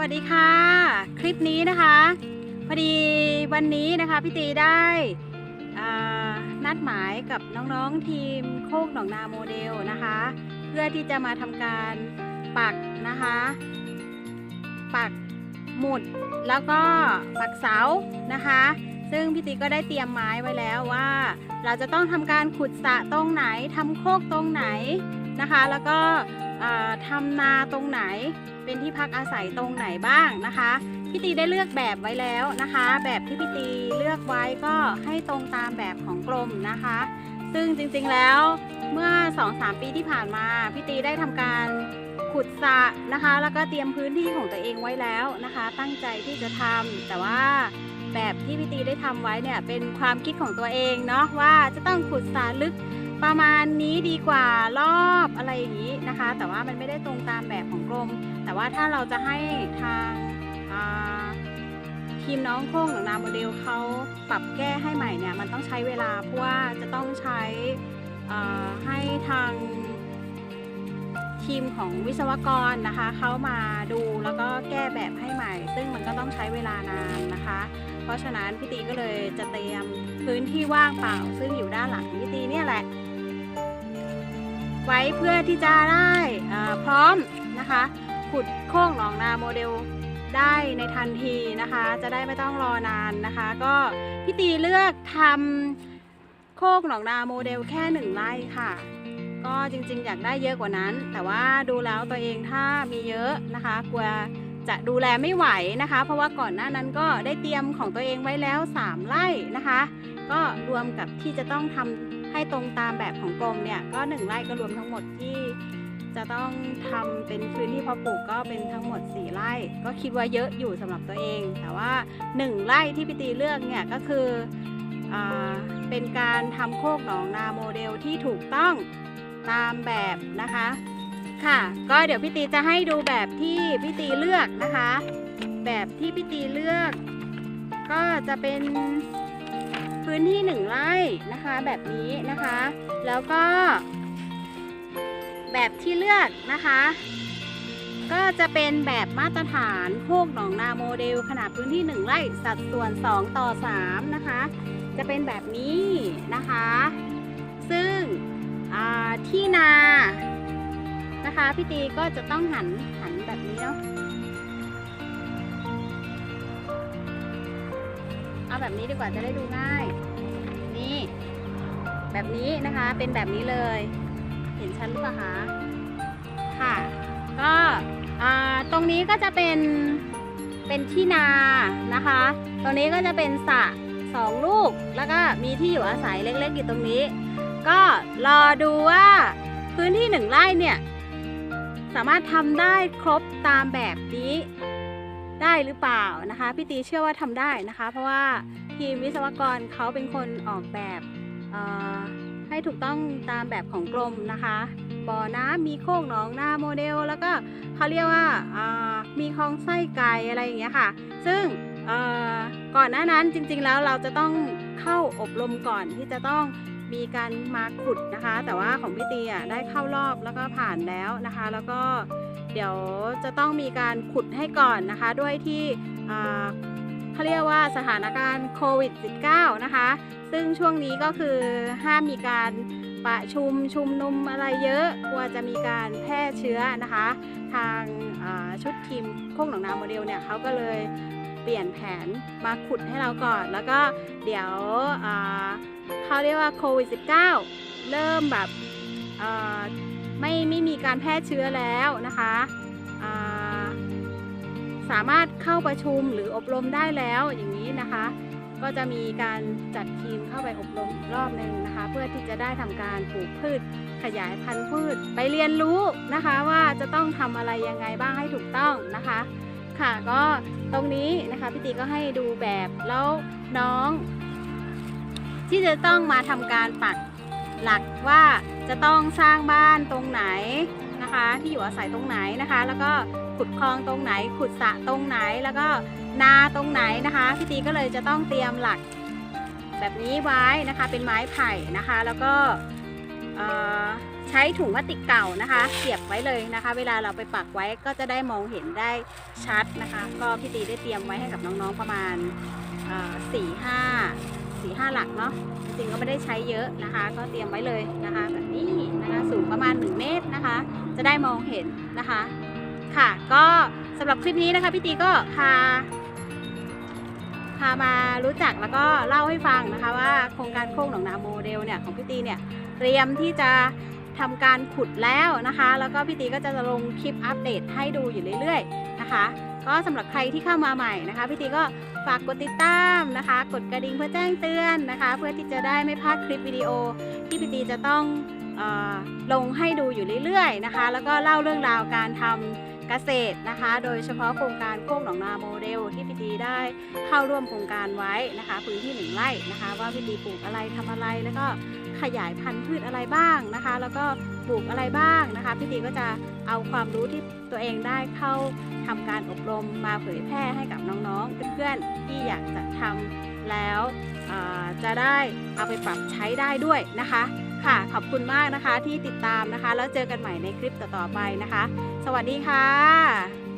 วัสดีค่ะ คลิปนี้นะคะพอดีวันนี้นะคะพี่ตีได้นัดหมายกับน้องๆทีมโคกหนองนาโมเดลนะคะ เพื่อที่จะมาทำการปักนะคะ ปักหมุดแล้วก็ปักเสานะคะ ซึ่งพี่ตีก็ได้เตรียมไม้ไว้แล้วว่า เราจะต้องทำการขุดสะตรงไหนทำโคกตรงไหนนะคะ แล้วก็ทำนาตรงไหน เป็นที่พักอาศัยตรงไหนบ้างนะคะพี่ตีได้เลือกแบบไว้แล้วนะคะ แบบที่พี่ตีเลือกไว้ก็ให้ตรงตามแบบของกรมนะคะ ซึ่งจริงๆแล้วเมื่อ 2-3 ปีที่ผ่านมาพี่ตีได้ทำการขุดสระนะคะ แล้วก็เตรียมพื้นที่ของตัวเองไว้แล้วนะคะ ตั้งใจที่จะทำแต่ว่าแบบที่พี่ตีได้ทำไว้เนี่ยเป็นความคิดของตัวเองเนาะว่าจะต้องขุดสระลึก ประมาณนี้ดีกว่ารอบอะไรอย่างนี้นะคะ แต่ว่ามันไม่ได้ตรงตามแบบของกรม แต่ว่าถ้าเราจะให้ทางทีมน้องโค้งหรือนาโมเดลเขาปรับแก้ให้ใหม่เนี่ยมันต้องใช้เวลาเพราะว่าจะต้องใช้ให้ทางทีมของวิศวกรนะคะเขามาดูแล้วก็แก้แบบให้ใหม่ ซึ่งมันก็ต้องใช้เวลานานนะคะ เพราะฉะนั้นพี่ตีก็เลยจะเตรียมพื้นที่ว่างเปล่า ซึ่งอยู่ด้านหลังพี่ตีเนี่ยแหละ ไว้เพื่อที่จะได้พร้อมนะคะขุดโค้งหนองนาโมเดลได้ในทันทีนะคะ จะได้ไม่ต้องรอนานนะคะ ก็พี่ตีเลือกทำโคกหนองนาโมเดลแค่หนึ่งไร่ค่ะ ก็จริงๆ อยากได้เยอะกว่านั้น แต่ว่าดูแล้วตัวเองถ้ามีเยอะนะคะกลัวจะดูแลไม่ไหวนะคะ เพราะว่าก่อนหน้านั้นก็ได้เตรียมของตัวเองไว้แล้ว 3 ไร่นะคะ ก็รวมกับที่จะต้องทำ ให้ตรงตามแบบของกรมเนี่ยก็หนึ่งไร่ก็รวมทั้งหมดที่จะต้องทำเป็นพื้นที่เพาะปลูกก็เป็นทั้งหมด 4 ไร่ ก็คิดว่าเยอะอยู่สำหรับตัวเอง แต่ว่า 1 ไร่ที่พี่ตีเลือกเนี่ยก็คืออเป็นการทำโคกหนองนาโมเดลที่ถูกต้องตามแบบนะคะ ค่ะ ก็เดี๋ยวพี่ตีจะให้ดูแบบที่พี่ตีเลือกนะคะ แบบที่พี่ตีเลือก ก็จะเป็น พื้นที่หนึ่งไร่นะคะแบบนี้นะคะ แล้วก็ แบบที่เลือกนะคะ ก็จะเป็นแบบมาตรฐานโคกหนองนาโมเดล ขนาดพื้นที่ 1 ไร่สัดส่วน 2 ต่อ 3 นะคะ จะเป็นแบบนี้นะคะ ซึ่งที่นานะคะพี่ตีก็จะต้องหันหันแบบนี้เนาะ แบบนี้ดีกว่าจะได้ดูง่าย นี่ แบบนี้นะคะเป็นแบบนี้เลย เห็นชั้นหรือเปล่าคะค่ะ ก็ตรงนี้ก็จะเป็นเป็นที่นานะคะ ตรงนี้ก็จะเป็นสระสองลูก แล้วก็มีที่อยู่อาศัยเล็กๆอยู่ตรงนี้ ก็รอดูว่าพื้นที่หนึ่งไร่เนี่ย สามารถทำได้ครบตามแบบนี้ ได้หรือเปล่านะคะพี่ตีเชื่อว่าทำได้นะคะ เพราะว่าทีมวิศวกรเขาเป็นคนออกแบบเอ่อให้ถูกต้องตามแบบของกรมนะคะบ่อน้ำมีโคกหนองนาโมเดล แล้วก็เขาเรียกว่าอ่ามีคลองไส้ไก่อะไรอย่างเงี้ยค่ะ ซึ่งเอ่อก่อนหน้านั้นจริงๆแล้วเราจะต้องเข้าอบรมก่อนที่จะต้องมีการมาขุดนะคะ แต่ว่าของพี่ตีอะได้เข้ารอบแล้วก็ผ่านแล้วนะคะ แล้วก็ เดี๋ยวจะต้องมีการขุดให้ก่อนนะคะ ด้วยที่เขาเรียกว่าสถานการณ์โควิด -19 นะคะ ซึ่งช่วงนี้ก็คือห้ามมีการประชุมชุมนุมอะไรเยอะกลัวจะมีการแพร่เชื้อนะคะ ทางาชุดทีมโคกหนองนาโมเดลเนี่ยเขาก็เลยเปลี่ยนแผนมาขุดให้เราก่อน แล้วก็เดี๋ยวเขาเรียกว่าโควิด -19 เริ่มแบบ ไม่ไม่มีการแพร่เชื้อแล้วนะคะาสามารถเข้าประชุมหรืออบรมได้แล้วอย่างนี้นะคะ ก็จะมีการจัดทีมเข้าไปอบรมอีกรอบหนึ่งนะคะ เพื่อที่จะได้ทำการปลูกพืช ขยายพันธุ์พืช ไปเรียนรู้นะคะว่าจะต้องทำอะไรยังไงบ้างให้ถูกต้องนะคะ ค่ะก็ตรงนี้นะคะพี่ตีก็ให้ดูแบบแล้วน้อง ที่จะต้องมาทำการปักหลักว่า จะต้องสร้างบ้านตรงไหนนะคะ ที่อยู่อาศัยตรงไหนนะคะ แล้วก็ขุดคลองตรงไหน ขุดสระตรงไหนแล้วก็นาตรงไหนนะคะพี่ตีก็เลยจะต้องเตรียมหลักแบบนี้ไว้นะคะเป็นไม้ไผ่นะคะ แล้วก็เออใช้ถุงพลาสติกเก่านะคะ เสียบไว้เลยนะคะ เวลาเราไปปักไว้ก็จะได้มองเห็นได้ชัดนะคะ ก็พี่ตีได้เตรียมไว้ให้กับน้องๆประมาณสี่ห้า สี่ห้าหลักเนาะจริงๆก็ไม่ได้ใช้เยอะนะคะ ก็เตรียมไว้เลยนะคะแบบนี้นะคะสูงประมาณ 1 เมตรนะคะ จะได้มองเห็นนะคะ ค่ะก็สำหรับคลิปนี้นะคะพี่ตีก็พาพามารู้จักแล้วก็เล่าให้ฟังนะคะว่าโครงการโค้งหนองนาโมเดลเนี่ยของพี่ตีเนี่ยเตรียมที่จะทำการขุดแล้วนะคะ แล้วก็พี่ตีก็จะลงคลิปอัปเดตให้ดูอยู่เรื่อย ๆ นะคะ ก็สำหรับใครที่เข้ามาใหม่นะคะพี่ตีก็ฝากกดติดตามนะคะ กดกระดิ่งเพื่อแจ้งเตือนนะคะ เพื่อที่จะได้ไม่พลาดคลิปวิดีโอที่พี่ตีจะต้องออลงให้ดูอยู่เรื่อยๆนะคะ แล้วก็เล่าเรื่องราวการทำ เกษตรนะคะ โดยเฉพาะโครงการโค้งหนองนาโมเดลที่พี่ตีได้เข้าร่วมโครงการไว้นะคะ พื้นที่หนึ่งไร่นะคะ ว่าพี่ตีปลูกอะไรทำอะไรแล้วก็ขยายพันธุ์พืชอะไรบ้างนะคะ แล้วก็ปลูกอะไรบ้างนะคะพี่ตีก็จะเอาความรู้ที่ตัวเองได้เข้าทำการอบรมมาเผยแพร่ให้กับน้องๆเพื่อนๆที่อยากจะทำแล้วจะได้เอาไปปรับใช้ได้ด้วยนะคะ ค่ะขอบคุณมากนะคะที่ติดตามนะคะ แล้วเจอกันใหม่ในคลิปต่อๆไปนะคะ สวัสดีค่ะ